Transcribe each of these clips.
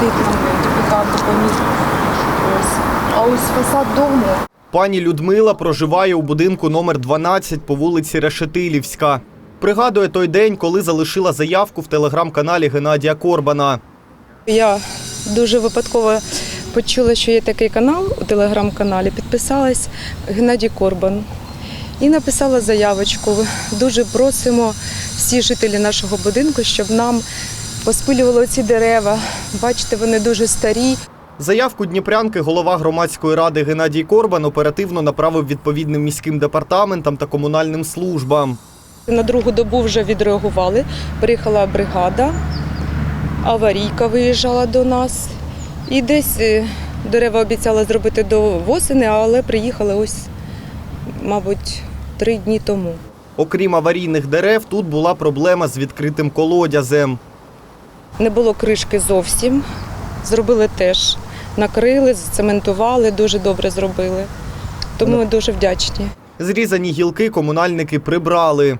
захистити нам депутат допоміг. А ось фасад дому. Пані Людмила проживає у будинку номер 12 по вулиці Решетилівська. Пригадує той день, коли залишила заявку в телеграм-каналі Геннадія Корбана. Я дуже випадково почула, що є такий канал у телеграм-каналі. Підписалась Геннадій Корбан і написала заявочку. Дуже просимо всі жителі нашого будинку, щоб нам поспилювали ці дерева. Бачите, вони дуже старі. Заявку Дніпрянки голова громадської ради Геннадій Корбан оперативно направив відповідним міським департаментам та комунальним службам. На другу добу вже відреагували. Приїхала бригада, аварійка виїжджала до нас. І десь е, дерева обіцяла зробити до восени, але приїхали ось, мабуть, три дні тому. Окрім аварійних дерев, тут була проблема з відкритим колодязем. Не було кришки зовсім. Зробили теж. Накрили, зацементували, дуже добре зробили. Тому ми дуже вдячні. Зрізані гілки комунальники прибрали.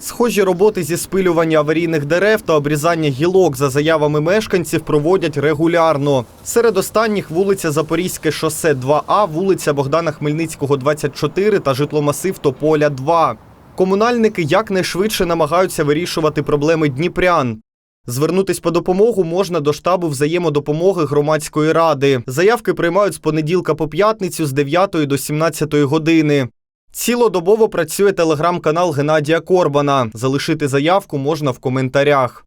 Схожі роботи зі спилювання аварійних дерев та обрізання гілок за заявами мешканців проводять регулярно. Серед останніх вулиця Запорізьке шосе 2А, вулиця Богдана Хмельницького, 24 та житломасив Тополя 2. Комунальники якнайшвидше намагаються вирішувати проблеми дніпрян. Звернутись по допомогу можна до штабу взаємодопомоги громадської ради. Заявки приймають з понеділка по п'ятницю з 9 до 17 години. Цілодобово працює телеграм-канал Геннадія Корбана. Залишити заявку можна в коментарях.